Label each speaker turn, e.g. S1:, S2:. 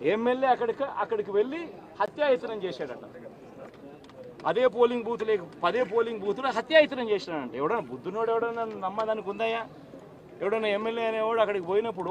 S1: MLA అక్కడికి అక్కడికి వెళ్ళి హత్యాయతనం చేశాడట. అదే పోలింగ్ బూత్ లేక పదే పోలింగ్ బూత్లో హత్యాయతనం చేసినాడంట ఎవడన్నా బుద్ధునోడు ఎవడన్నా నమ్మదానికి ఉందయ్యా ఎవడన్నా ఎమ్మెల్యే అనేవాడు అక్కడికి పోయినప్పుడు